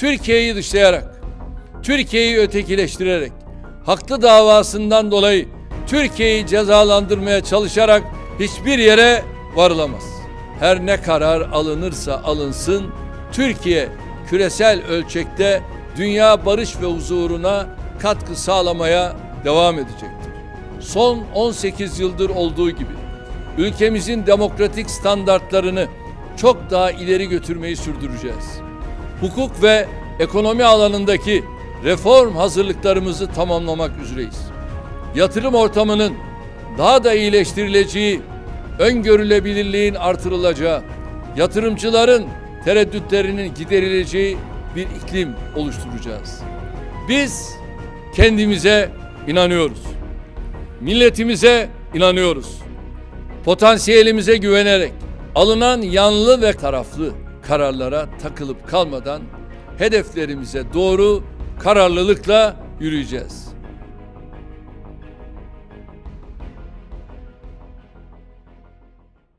Türkiye'yi dışlayarak, Türkiye'yi ötekileştirerek, haklı davasından dolayı Türkiye'yi cezalandırmaya çalışarak hiçbir yere varılamaz. Her ne karar alınırsa alınsın, Türkiye küresel ölçekte dünya barış ve huzuruna katkı sağlamaya devam edecektir. Son 18 yıldır olduğu gibi ülkemizin demokratik standartlarını çok daha ileri götürmeyi sürdüreceğiz. Hukuk ve ekonomi alanındaki reform hazırlıklarımızı tamamlamak üzereyiz. Yatırım ortamının daha da iyileştirileceği, öngörülebilirliğin artırılacağı, yatırımcıların tereddütlerinin giderileceği bir iklim oluşturacağız. Biz kendimize inanıyoruz. Milletimize inanıyoruz. Potansiyelimize güvenerek alınan yanlı ve taraflı kararlara takılıp kalmadan hedeflerimize doğru kararlılıkla yürüyeceğiz.